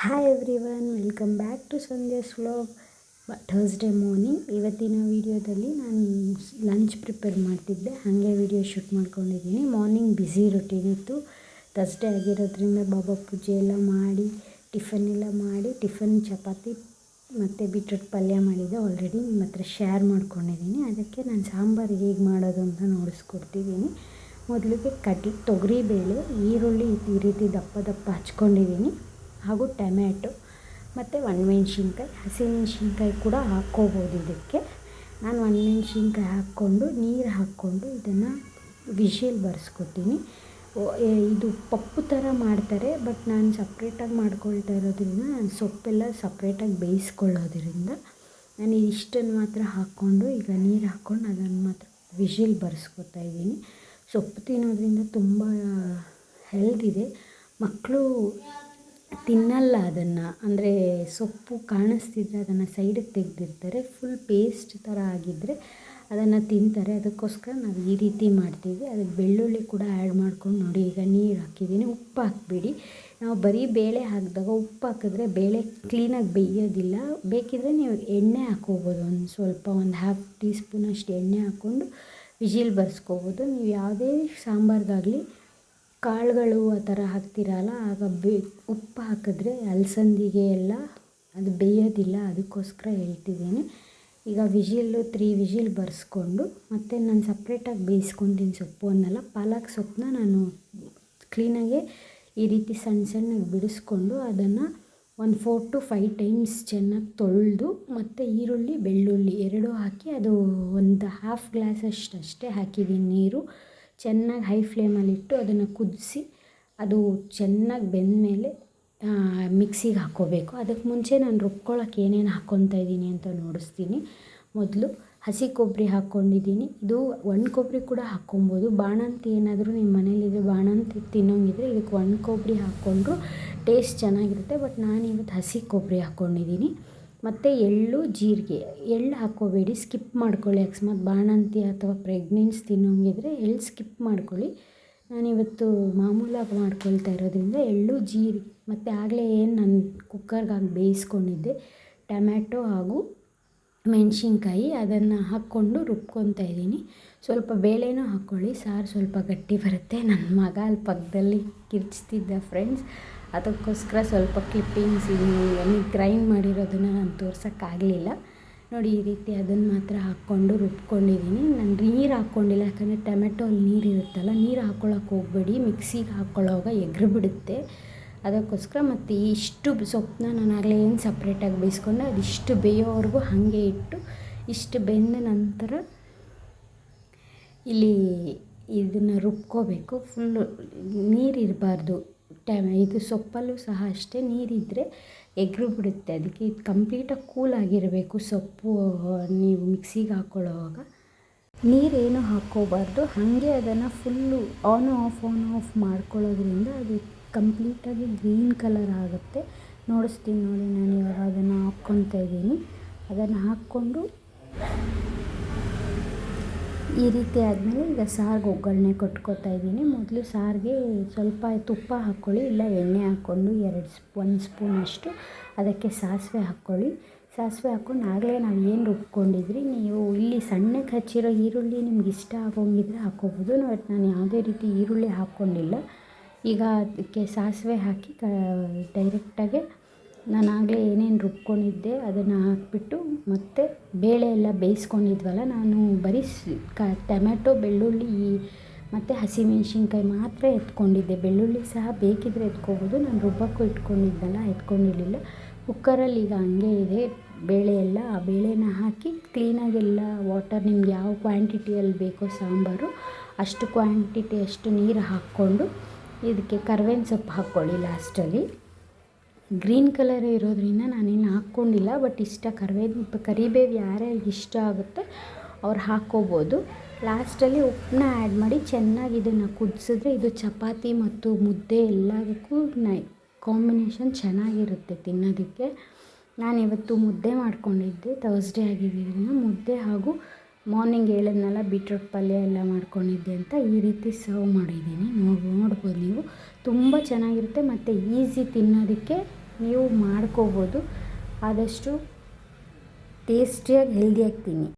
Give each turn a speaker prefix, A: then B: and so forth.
A: Hi everyone welcome back to Sandhya's slow Thursday morning ಇವತ್ತಿನ ವೀಡಿಯೋದಲ್ಲಿ ನಾನು ಲಂಚ್ ಪ್ರಿಪೇರ್ ಮಾಡ್ತಿದ್ದೆ. ಹಾಗೆ ವೀಡಿಯೋ ಶೂಟ್ ಮಾಡ್ಕೊಂಡಿದ್ದೀನಿ. ಮಾರ್ನಿಂಗ್ ಬ್ಯುಸಿ ರೊಟೀನ್ ಇತ್ತು. ಥರ್ಸ್ಡೇ ಆಗಿರೋದ್ರಿಂದ ಬಾಬಾ ಪೂಜೆ ಎಲ್ಲ ಮಾಡಿ ಟಿಫನ್ ಎಲ್ಲ ಮಾಡಿ ಟಿಫನ್ ಚಪಾತಿ ಮತ್ತು ಬೀಟ್ರೂಟ್ ಪಲ್ಯ ಮಾಡಿದ್ದೆ ಆಲ್ರೆಡಿ ನಿಮ್ಮ ಹತ್ರ ಶೇರ್ ಮಾಡ್ಕೊಂಡಿದ್ದೀನಿ. ಅದಕ್ಕೆ ನಾನು ಸಾಂಬಾರು ಹೇಗೆ ಮಾಡೋದು ಅಂತ ನೋಡಿಸ್ಕೊಡ್ತಿದ್ದೀನಿ. ಮೊದಲಿಗೆ ಕಡ್ಲಿ ತೊಗರಿಬೇಳೆ ಈರುಳ್ಳಿ ಈ ರೀತಿ ದಪ್ಪ ದಪ್ಪ ಹಚ್ಕೊಂಡಿದ್ದೀನಿ. ಹಾಗೂ ಟೊಮ್ಯಾಟೊ ಮತ್ತು ಒಣಮೆಣ್ಸಿನ್ಕಾಯಿ, ಹಸಿಮೆಣ್ಸಿನ್ಕಾಯಿ ಕೂಡ ಹಾಕ್ಕೋಬೋದು ಇದಕ್ಕೆ. ನಾನು ಒಣಮೆಣ್ಸಿನ್ಕಾಯಿ ಹಾಕ್ಕೊಂಡು, ನೀರು ಹಾಕ್ಕೊಂಡು ಇದನ್ನು ವಿಶಿಲ್ ಬರ್ಸ್ಕೊತೀನಿ. ಇದು ಪಪ್ಪು ಥರ ಮಾಡ್ತಾರೆ, ಬಟ್ ನಾನು ಸಪ್ರೇಟಾಗಿ ಮಾಡ್ಕೊಳ್ತಾ ಇರೋದ್ರಿಂದ ನಾನು ಸೊಪ್ಪೆಲ್ಲ ಸಪ್ರೇಟಾಗಿ ಬೇಯಿಸ್ಕೊಳ್ಳೋದ್ರಿಂದ ನಾನು ಇಷ್ಟನ್ನು ಮಾತ್ರ ಹಾಕ್ಕೊಂಡು, ಈಗ ನೀರು ಹಾಕ್ಕೊಂಡು ಅದನ್ನು ಮಾತ್ರ ವಿಶಿಲ್ ಬರ್ಸ್ಕೊತಾ ಇದ್ದೀನಿ. ಸೊಪ್ಪು ತಿನ್ನೋದ್ರಿಂದ ತುಂಬ ಹೆಲ್ತ್ ಇದೆ. ಮಕ್ಕಳು ತಿನ್ನಲ್ಲ ಅದನ್ನು. ಅಂದರೆ ಸೊಪ್ಪು ಕಾಣಿಸ್ತಿದ್ರೆ ಅದನ್ನು ಸೈಡಿಗೆ ತೆಗೆದಿರ್ತಾರೆ. ಫುಲ್ ಪೇಸ್ಟ್ ಥರ ಆಗಿದ್ದರೆ ಅದನ್ನು ತಿಂತಾರೆ. ಅದಕ್ಕೋಸ್ಕರ ನಾವು ಈ ರೀತಿ ಮಾಡ್ತೀವಿ. ಅದಕ್ಕೆ ಬೆಳ್ಳುಳ್ಳಿ ಕೂಡ ಆ್ಯಡ್ ಮಾಡ್ಕೊಂಡು ನೋಡಿ, ಈಗ ನೀರು ಹಾಕಿದ್ದೀನಿ ಉಪ್ಪು ಹಾಕ್ಬಿಡಿ. ನಾವು ಬರೀ ಬೇಳೆ ಹಾಕಿದಾಗ ಉಪ್ಪು ಹಾಕಿದ್ರೆ ಬೇಳೆ ಕ್ಲೀನಾಗಿ ಬೇಯೋದಿಲ್ಲ. ಬೇಕಿದ್ದರೆ ನೀವು ಎಣ್ಣೆ ಹಾಕ್ಕೋಬೋದು ಒಂದು ಸ್ವಲ್ಪ, ಒಂದು ಹಾಫ್ ಟೀ ಸ್ಪೂನಷ್ಟು ಎಣ್ಣೆ ಹಾಕ್ಕೊಂಡು ವಿಜಿಲ್ ಬರ್ಸ್ಕೋಬೋದು. ನೀವು ಯಾವುದೇ ಸಾಂಬಾರ್ಗಾಗಲಿ ಕಾಳುಗಳು ಆ ಥರ ಹಾಕ್ತೀರಲ್ಲ, ಆಗ ಬೇ, ಉಪ್ಪು ಹಾಕಿದ್ರೆ ಅಲಸಂದಿಗೆ ಎಲ್ಲ ಅದು ಬೇಯೋದಿಲ್ಲ, ಅದಕ್ಕೋಸ್ಕರ ಹೇಳ್ತಿದ್ದೀನಿ. ಈಗ ವಿಜಿಲ್ಲು ತ್ರೀ ವಿಜಿಲ್ ಬರ್ಸ್ಕೊಂಡು, ಮತ್ತು ನಾನು ಸಪ್ರೇಟಾಗಿ ಬೇಯಿಸ್ಕೊತೀನಿ ಸೊಪ್ಪು ಅನ್ನಲ್ಲ ಪಾಲಕ್ ಸೊಪ್ಪನ್ನ ನಾನು ಕ್ಲೀನಾಗೆ ಈ ರೀತಿ ಸಣ್ಣ ಸಣ್ಣಗೆ ಬಿಡಿಸ್ಕೊಂಡು ಅದನ್ನು ಒಂದು ಫೋರ್ ಟು ಫೈವ್ ಟೈಮ್ಸ್ ಚೆನ್ನಾಗಿ ತೊಳೆದು, ಮತ್ತು ಈರುಳ್ಳಿ, ಬೆಳ್ಳುಳ್ಳಿ ಎರಡೂ ಹಾಕಿ ಅದು ಒಂದು ಹಾಫ್ ಗ್ಲಾಸಷ್ಟು ಅಷ್ಟೇ ಹಾಕಿದ್ದೀನಿ ನೀರು. ಚೆನ್ನಾಗಿ ಹೈ ಫ್ಲೇಮಲ್ಲಿಟ್ಟು ಅದನ್ನು ಕುದಿಸಿ ಅದು ಚೆನ್ನಾಗಿ ಬೆಂದಮೇಲೆ ಮಿಕ್ಸಿಗೆ ಹಾಕ್ಕೋಬೇಕು. ಅದಕ್ಕೆ ಮುಂಚೆ ನಾನು ರುಬ್ಕೊಳ್ಳೋಕೆ ಏನೇನು ಹಾಕ್ಕೊತಾ ಇದ್ದೀನಿ ಅಂತ ನೋಡಿಸ್ತೀನಿ. ಮೊದಲು ಹಸಿ ಕೊಬ್ಬರಿ ಹಾಕ್ಕೊಂಡಿದ್ದೀನಿ. ಇದು ಒಣ ಕೊಬ್ಬರಿ ಕೂಡ ಹಾಕ್ಕೊಬೋದು. ಬಾಣಂತಿ ಏನಾದರೂ ನಿಮ್ಮ ಮನೇಲಿದ್ರೆ ಬಾಣಂತಿ ತಿನ್ನೋಂಗಿದ್ರೆ ಇದಕ್ಕೆ ಒಣ ಕೊಬ್ಬರಿ ಹಾಕ್ಕೊಂಡ್ರು ಟೇಸ್ಟ್ ಚೆನ್ನಾಗಿರುತ್ತೆ. ಬಟ್ ನಾನು ಇವತ್ತು ಹಸಿ ಕೊಬ್ಬರಿ ಹಾಕ್ಕೊಂಡಿದ್ದೀನಿ. ಮತ್ತು ಎಳ್ಳು, ಜೀರಿಗೆ. ಎಳ್ಳು ಹಾಕೋಬೇಡಿ. ಸ್ಕಿಪ್ ಮಾಡ್ಕೊಳ್ಳಿ. ಅಕಸ್ಮಾತ್ ಬಾಣಂತಿ ಅಥವಾ ಪ್ರೆಗ್ನೆನ್ಸ್ ತಿನ್ನೋಂಗಿದ್ರೆ ಎಳ್ಳು ಸ್ಕಿಪ್ ಮಾಡ್ಕೊಳ್ಳಿ. ನಾನಿವತ್ತು ಮಾಮೂಲಾಗಿ ಮಾಡ್ಕೊಳ್ತಾ ಇರೋದ್ರಿಂದ ಎಳ್ಳು ಜೀರಿಗೆ ಮತ್ತು ಆಗಲೇ ಏನು ನಾನು ಕುಕ್ಕರ್ಗೆ ಹಾಕಿ ಬೇಯಿಸ್ಕೊಂಡಿದ್ದೆ, ಟಮ್ಯಾಟೊ ಹಾಗೂ ಮೆಣಸಿನ್ಕಾಯಿ ಅದನ್ನು ಹಾಕ್ಕೊಂಡು ರುಬ್ಕೊತಾ ಇದ್ದೀನಿ. ಸ್ವಲ್ಪ ಬೇಳೆನೂ ಹಾಕ್ಕೊಳ್ಳಿ. ಸಾರು ಸ್ವಲ್ಪ ಗಟ್ಟಿ ಬರುತ್ತೆ. ನನ್ನ ಮಗ ಅಲ್ಲಿ ಪಕ್ಕದಲ್ಲಿ ಕಿರ್ಚ್ತಿದ್ದ ಫ್ರೆಂಡ್ಸ್ ಅದಕ್ಕೋಸ್ಕರ ಸ್ವಲ್ಪ ಕ್ಲಿಪ್ಪಿಂಗ್ಸ್ ಇದನ್ನು ಗ್ರೈಂಡ್ ಮಾಡಿರೋದನ್ನು ನಾನು ತೋರ್ಸೋಕ್ಕಾಗಲಿಲ್ಲ. ನೋಡಿ, ಈ ರೀತಿ ಅದನ್ನು ಮಾತ್ರ ಹಾಕ್ಕೊಂಡು ರುಬ್ಕೊಂಡಿದ್ದೀನಿ. ನಾನು ನೀರು ಹಾಕ್ಕೊಂಡಿಲ್ಲ, ಯಾಕಂದರೆ ಟೊಮೆಟೊ ಅಲ್ಲಿ ನೀರು ಇರುತ್ತಲ್ಲ, ನೀರು ಹಾಕ್ಕೊಳಕ್ಕೆ ಹೋಗಬೇಡಿ. ಮಿಕ್ಸಿಗೆ ಹಾಕ್ಕೊಳ್ಳೋವಾಗ ಎಗ್ರು ಬಿಡುತ್ತೆ. ಅದಕ್ಕೋಸ್ಕರ ಮತ್ತು ಇಷ್ಟು ಸೊಪ್ಪನ್ನ ನಾನು ಆಗಲೇ ಏನು ಸಪ್ರೇಟಾಗಿ ಬೇಯಿಸ್ಕೊಂಡೆ, ಅದಿಷ್ಟು ಬೇಯೋವರೆಗೂ ಹಾಗೆ ಇಟ್ಟು, ಇಷ್ಟು ಬೆಂದ ನಂತರ ಇಲ್ಲಿ ಇದನ್ನು ರುಬ್ಕೋಬೇಕು. ಫುಲ್ಲು ನೀರು ಇರಬಾರ್ದು. ಟೈಮ್ ಇದು ಸೊಪ್ಪಲ್ಲೂ ಸಹ ಅಷ್ಟೇ ನೀರಿದ್ದರೆ ಎಗ್ರು ಬಿಡುತ್ತೆ. ಅದಕ್ಕೆ ಇದು ಕಂಪ್ಲೀಟಾಗಿ ಕೂಲಾಗಿರಬೇಕು ಸೊಪ್ಪು, ನೀವು ಮಿಕ್ಸಿಗೆ ಹಾಕ್ಕೊಳ್ಳೋವಾಗ ನೀರೇನು ಹಾಕ್ಕೋಬಾರ್ದು. ಹಾಗೆ ಅದನ್ನು full on off on off ಮಾಡ್ಕೊಳ್ಳೋದ್ರಿಂದ ಅದು ಕಂಪ್ಲೀಟಾಗಿ ಗ್ರೀನ್ ಕಲರ್ ಆಗುತ್ತೆ. ನೋಡಿಸ್ತೀನಿ ನೋಡಿ, ನಾನು ಇವಾಗ ಅದನ್ನು ಹಾಕ್ಕೊತಾ ಇದ್ದೀನಿ. ಅದನ್ನು ಹಾಕ್ಕೊಂಡು ಈ ರೀತಿ ಆದಮೇಲೆ ಈಗ ಸಾರಿಗೆ ಒಗ್ಗರಣೆ ಕೊಟ್ಕೋತಾ ಇದ್ದೀನಿ. ಮೊದಲು ಸಾರಿಗೆ ಸ್ವಲ್ಪ ತುಪ್ಪ ಹಾಕ್ಕೊಳ್ಳಿ, ಇಲ್ಲ ಎಣ್ಣೆ ಹಾಕ್ಕೊಂಡು ಎರಡು ಸ್ಪ್, ಒಂದು ಸ್ಪೂನಷ್ಟು ಅದಕ್ಕೆ ಸಾಸಿವೆ ಹಾಕ್ಕೊಳ್ಳಿ. ಸಾಸಿವೆ ಹಾಕ್ಕೊಂಡು ಆಗಲೇ ನಾವು ಏನು ರುಬ್ಕೊಂಡಿದ್ರಿ, ನೀವು ಇಲ್ಲಿ ಸಣ್ಣಕ್ಕೆ ಹಚ್ಚಿರೋ ಈರುಳ್ಳಿ ನಿಮ್ಗೆ ಇಷ್ಟ ಆಗೋಂಗಿದ್ರೆ ಹಾಕ್ಕೋಬೋದು ಬಟ್ ನಾನು ಯಾವುದೇ ರೀತಿ ಈರುಳ್ಳಿ ಹಾಕ್ಕೊಂಡಿಲ್ಲ. ಈಗ ಅದಕ್ಕೆ ಸಾಸಿವೆ ಹಾಕಿ, ಕ, ಡೈರೆಕ್ಟಾಗೆ ನಾನು ಆಗಲೇ ಏನೇನು ರುಬ್ಕೊಂಡಿದ್ದೆ ಅದನ್ನು ಹಾಕಿಬಿಟ್ಟು ಮತ್ತು ಬೇಳೆ ಎಲ್ಲ ಬೇಯಿಸ್ಕೊಂಡಿದ್ವಲ್ಲ, ನಾನು ಬರೀ ಕ, ಟೊಮ್ಯಾಟೊ, ಬೆಳ್ಳುಳ್ಳಿ ಮತ್ತು ಹಸಿಮೆಣ್ಸಿನ್ಕಾಯಿ ಮಾತ್ರ ಎತ್ಕೊಂಡಿದ್ದೆ. ಬೆಳ್ಳುಳ್ಳಿ ಸಹ ಬೇಕಿದ್ದರೆ ಎತ್ಕೊಬೋದು, ನಾನು ರುಬ್ಬಕ್ಕೂ ಇಟ್ಕೊಂಡಿದ್ದಲ್ಲ, ಎತ್ಕೊಂಡಿರಲಿಲ್ಲ. ಕುಕ್ಕರಲ್ಲಿ ಈಗ ಹಂಗೆ ಇದೆ, ಬೇಳೆ ಎಲ್ಲ, ಆ ಬೇಳೆನ ಹಾಕಿ ಕ್ಲೀನಾಗೆಲ್ಲ ವಾಟರ್ ನಿಮ್ಗೆ ಯಾವ ಕ್ವಾಂಟಿಟಿಯಲ್ಲಿ ಬೇಕೋ ಸಾಂಬಾರು, ಅಷ್ಟು ಕ್ವಾಂಟಿಟಿ ಅಷ್ಟು ನೀರು ಹಾಕ್ಕೊಂಡು ಇದಕ್ಕೆ ಕರ್ಬೇವಿನ ಸೊಪ್ಪು ಹಾಕ್ಕೊಳ್ಳಿ ಲಾಸ್ಟಲ್ಲಿ. ಗ್ರೀನ್ ಕಲರ್ ಇರೋದ್ರಿಂದ ನಾನೇನು ಹಾಕ್ಕೊಂಡಿಲ್ಲ, ಬಟ್ ಇಷ್ಟ ಕರಿಬೇವು ಕರಿಬೇವು ಯಾರ್ಯಾರಿಗೆ ಇಷ್ಟ ಆಗುತ್ತೆ ಅವ್ರು ಹಾಕ್ಕೋಬೋದು. ಲಾಸ್ಟಲ್ಲಿ ಉಪ್ಪನ್ನ ಆ್ಯಡ್ ಮಾಡಿ ಚೆನ್ನಾಗಿ ಇದನ್ನು ಕುದಿಸಿದ್ರೆ ಇದು ಚಪಾತಿ ಮತ್ತು ಮುದ್ದೆ ಎಲ್ಲದಕ್ಕೂ ನೈ ಕಾಂಬಿನೇಷನ್ ಚೆನ್ನಾಗಿರುತ್ತೆ ತಿನ್ನೋದಕ್ಕೆ. ನಾನಿವತ್ತು ಮುದ್ದೆ ಮಾಡ್ಕೊಂಡಿದ್ದೆ ತರ್ಸ್ಡೇ ಆಗಿದ್ದರಿಂದ ಮುದ್ದೆ ಹಾಗೂ ಮಾರ್ನಿಂಗ್ ಹೇಳಿದ್ನಲ್ಲ, ಬೀಟ್ರೂಟ್ ಪಲ್ಯ ಎಲ್ಲ ಮಾಡ್ಕೊಂಡಿದ್ದೆ ಅಂತ ಈ ರೀತಿ ಸರ್ವ್ ಮಾಡಿದ್ದೀನಿ. ನೋಡಿ, ನೋಡ್ಬೋದು ನೀವು. ತುಂಬ ಚೆನ್ನಾಗಿರುತ್ತೆ ಮತ್ತು ಈಸಿ ತಿನ್ನೋದಕ್ಕೆ ನೀವು ಮಾಡ್ಕೋಬೋದು. ಆದಷ್ಟು ಟೇಸ್ಟಿಯಾಗಿ ಹೆಲ್ದಿಯಾಗಿ ತಿನ್ನಿ.